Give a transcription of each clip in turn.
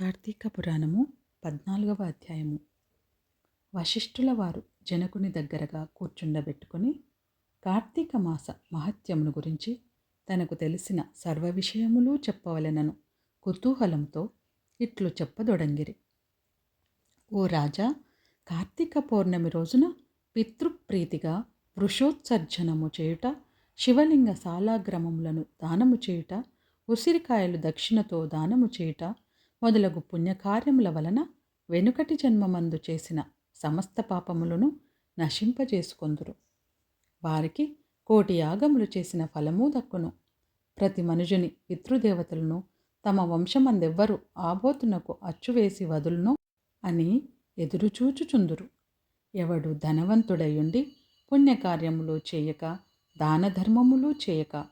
కార్తీక పురాణము పద్నాలుగవ అధ్యాయము. వశిష్ఠుల వారు జనకుని దగ్గరగా కూర్చుండబెట్టుకుని కార్తీక మాస మహత్యమును గురించి తనకు తెలిసిన సర్వ విషయములు చెప్పవలెనను కుతూహలంతో ఇట్లు చెప్పదొడంగిరి. ఓ రాజా కార్తీక పౌర్ణమి రోజున పితృప్రీతిగా వృషోత్సర్జనము చేయుట శివలింగ సాలాగ్రమములను దానము చేయుట ఉసిరికాయలు దక్షిణతో దానము చేయుట మొదలగు పుణ్యకార్యముల వలన వెనుకటి జన్మమందు చేసిన సమస్త పాపములను నశింపజేసుకొందురు. వారికి కోటి యాగములు చేసిన ఫలము దక్కును. ప్రతి మనుజుని పితృదేవతలను తమ వంశమందెవ్వరు ఆబోతునకు అచ్చువేసి వదులునో అని ఎదురుచూచుచుందురు. ఎవడు ధనవంతుడయుండి పుణ్యకార్యములు చేయక దానధర్మములు చేయక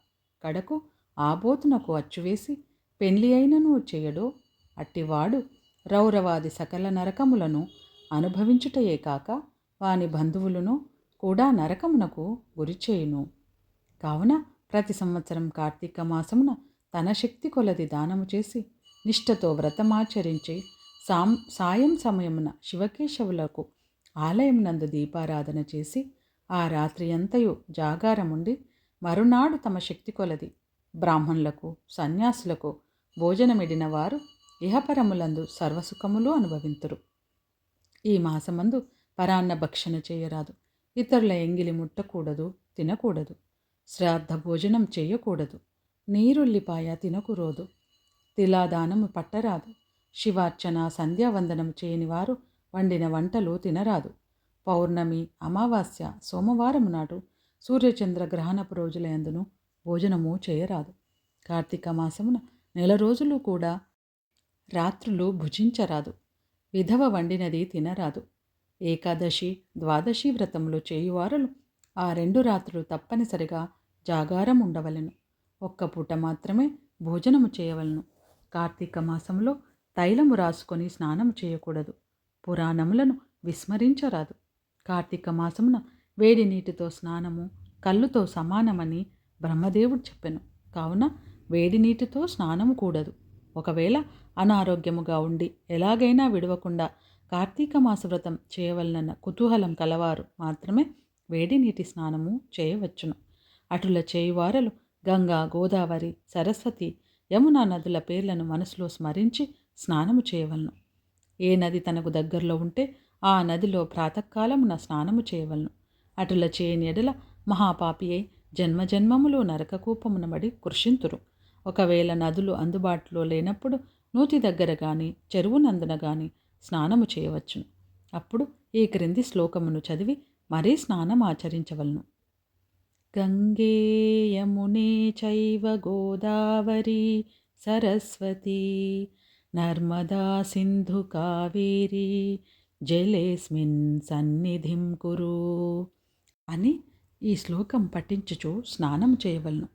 కడకు ఆబోతునకు అచ్చువేసి పెండ్లి అయినను చేయడో అట్టివాడు రౌరవాది సకల నరకములను అనుభవించుటయే కాక వాని బంధువులను కూడా నరకమునకు గురిచేయును కావున ప్రతి సంవత్సరం కార్తీక మాసమున తన శక్తి కొలది దానము చేసి నిష్ఠతో వ్రతమాచరించి సాం సాయం సమయమున శివకేశవులకు ఆలయమునందు దీపారాధన చేసి ఆ రాత్రి అంతయు జాగారముండి మరునాడు తమ శక్తి కొలది. బ్రాహ్మణులకు సన్యాసులకు భోజనమిడిన వారు ఇహపరములందు సర్వసుఖములు అనుభవింతురు. ఈ మాసమందు పరాన్న భక్షణ చేయరాదు. ఇతరుల ఎంగిలి ముట్టకూడదు తినకూడదు. శ్రాద్ధ భోజనం చేయకూడదు. నీరుల్లిపాయ తినకురోదు. తిలాదానము పట్టరాదు. శివార్చన సంధ్యావందనం చేయని వారు వండిన వంటలు తినరాదు. పౌర్ణమి అమావాస్య సోమవారం నాడు సూర్యచంద్ర గ్రహణపు రోజుల యందును భోజనము చేయరాదు. కార్తీక మాసమున నెల రోజులు కూడా రాత్రులు భుజించరాదు. విధవ వండినది తినరాదు. ఏకాదశి ద్వాదశి వ్రతములు చేయువారులు ఆ రెండు రాత్రులు తప్పనిసరిగా జాగారం ఉండవలెను ఒక్క పూట మాత్రమే భోజనము చేయవలను. కార్తీక మాసంలో తైలము రాసుకొని స్నానం చేయకూడదు. పురాణములను విస్మరించరాదు. కార్తీక మాసమున వేడి నీటితో స్నానము కళ్ళుతో సమానమని బ్రహ్మదేవుడు చెప్పెను. కావున వేడి నీటితో స్నానము కూడదు. ఒకవేళ అనారోగ్యముగా ఉండి ఎలాగైనా విడవకుండా కార్తీక మాస వ్రతం చేయవలనన్న కుతూహలం కలవారు మాత్రమే వేడి నీటి స్నానము చేయవచ్చును. అటుల చేయువారలు గంగా గోదావరి సరస్వతి యమునా నదుల పేర్లను మనసులో స్మరించి స్నానము చేయవలను. ఏ నది తనకు దగ్గరలో ఉంటే ఆ నదిలో ప్రాతకాలమున స్నానము చేయవలను. అటుల చేయని ఎడల మహాపాపి అయి జన్మజన్మములు నరకకూపమునబడి కృషింతురు. ఒకవేళ నదులు అందుబాటులో లేనప్పుడు నూతి దగ్గర కానీ చెరువునందున కానీ స్నానము చేయవచ్చును. అప్పుడు ఈ క్రింది శ్లోకమును చదివి మరీ స్నానం ఆచరించవలను. గంగే యమునే చైవ గోదావరి సరస్వతి నర్మదా సింధు కావేరి జలేస్మిన్ సన్నిధిం కురు అని ఈ శ్లోకం పఠించుచు స్నానం చేయవలను.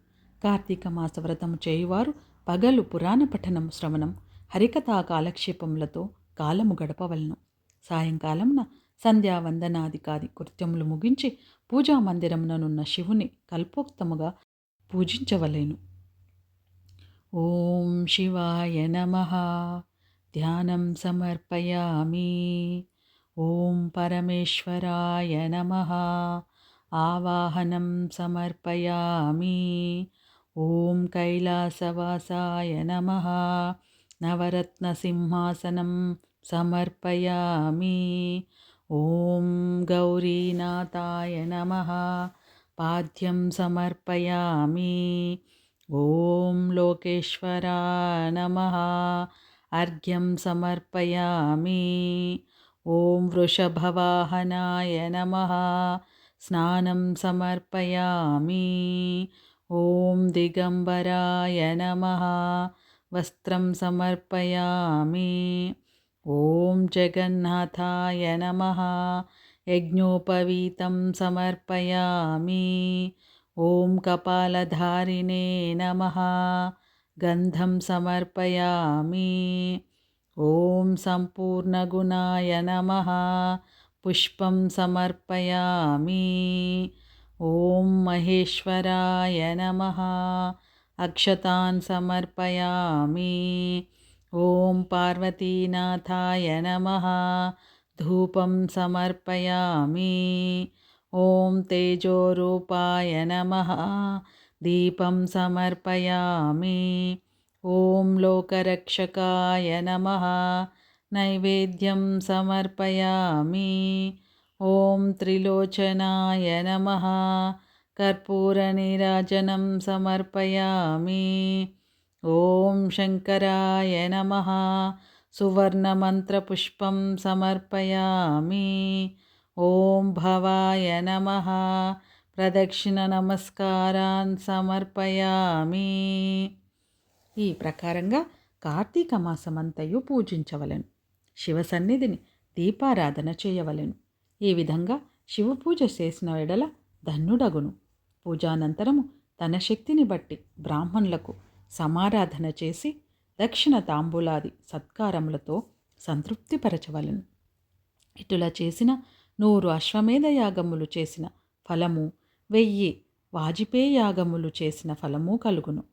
కార్తీక మాస వ్రతము చేయువారు పగలు పురాణ పఠనం శ్రవణం హరికథా కాలక్షేపములతో కాలము గడపవలను. సాయంకాలమున సంధ్యావందనాదికాది కృత్యములు ముగించి పూజా మందిరముననున్న శివుని కల్పోక్తముగా పూజించవలేను. ఓం శివాయ నమ. ధ్యానం సమర్పయామి. ఓం పరమేశ్వరాయ నమ. ఆవాహనం సమర్పయామి. ఓం కైలాసవాసాయ నమ. నవరత్నసింహాసనం సమర్పయామి. ఓం గౌరీనాథాయ నమ. పాద్యం సమర్పయామి. ఓం లోకేశ్వరా నమ. అర్ఘ్యం సమర్పయామి. ఓం వృషభవాహనాయ నమ. స్నానం సమర్పయామి. ఓం దిగంబరాయ నమ వస్త్రం సమర్పయామి ఓం జగన్నాథాయ నమ యజ్ఞోపవీతం సమర్పయామి ఓం కపాలధారిణే నమ గంధం సమర్పయామి ఓం సంపూర్ణగుణాయ నమ పుష్పం సమర్పయామి ॐ महेश्वराय नमः। अक्षतान् समर्पयामि। ॐ पार्वतीनाथाय नमः। धूपं समर्पयामि। ॐ तेजोरूपाय नमः। दीपं समर्पयामि। ॐ लोकरक्षकाय नमः। नैवेद्यं समर्पयामि। ఓం త్రిలోచనాయ నమ. కర్పూరనీరాజనం సమర్పయామి. ఓం శంకరాయ నమ. సువర్ణమంత్రపుష్పం సమర్పయామి. ఓం భవాయ నమ. ప్రదక్షిణ నమస్కారాన్ సమర్పయామి. ఈ ప్రకారంగా కార్తీక మాసమంతయు పూజించవలను. శివ సన్నిధిని దీపారాధన చేయవలను. ఈ విధంగా శివపూజ చేసిన వెడల ధన్యుడగును. పూజానంతరము తన శక్తిని బట్టి బ్రాహ్మణులకు సమారాధన చేసి దక్షిణ తాంబూలాది సత్కారములతో సంతృప్తిపరచవలను. ఇటులా చేసిన నూరు అశ్వమేధ యాగములు చేసిన ఫలము వెయ్యి వాజిపేయాగములు చేసిన ఫలము కలుగును.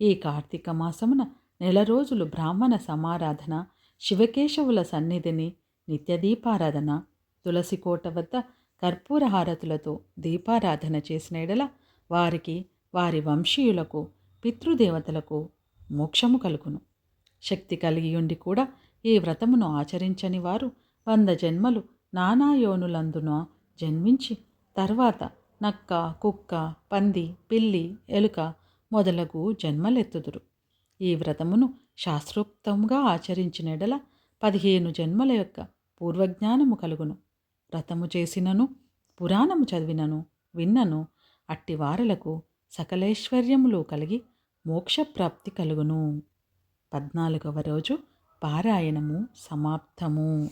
ఈ కార్తీక మాసమున నెల రోజులు బ్రాహ్మణ సమారాధన శివకేశవుల సన్నిధిని నిత్యదీపారాధన తులసికోట వద్ద కర్పూర హారతులతో దీపారాధన చేసిన ఎడల వారికి వారి వంశీయులకు పితృదేవతలకు మోక్షము కలుగును. శక్తి కలిగి ఉండి కూడా ఈ వ్రతమును ఆచరించని వారు వంద జన్మలు నానాయోనులందున జన్మించి తర్వాత నక్క కుక్క పంది పిల్లి ఎలుక మొదలగు జన్మలెత్తుదురు. ఈ వ్రతమును శాస్త్రోక్తంగా ఆచరించినెడల పదిహేను జన్మల యొక్క పూర్వజ్ఞానము కలుగును. వ్రతము చేసినను పురాణము చదివినను విన్నను అట్టి వారలకు సకలైశ్వర్యములు కలిగి మోక్షప్రాప్తి కలుగును. పద్నాలుగవ రోజు పారాయణము సమాప్తము.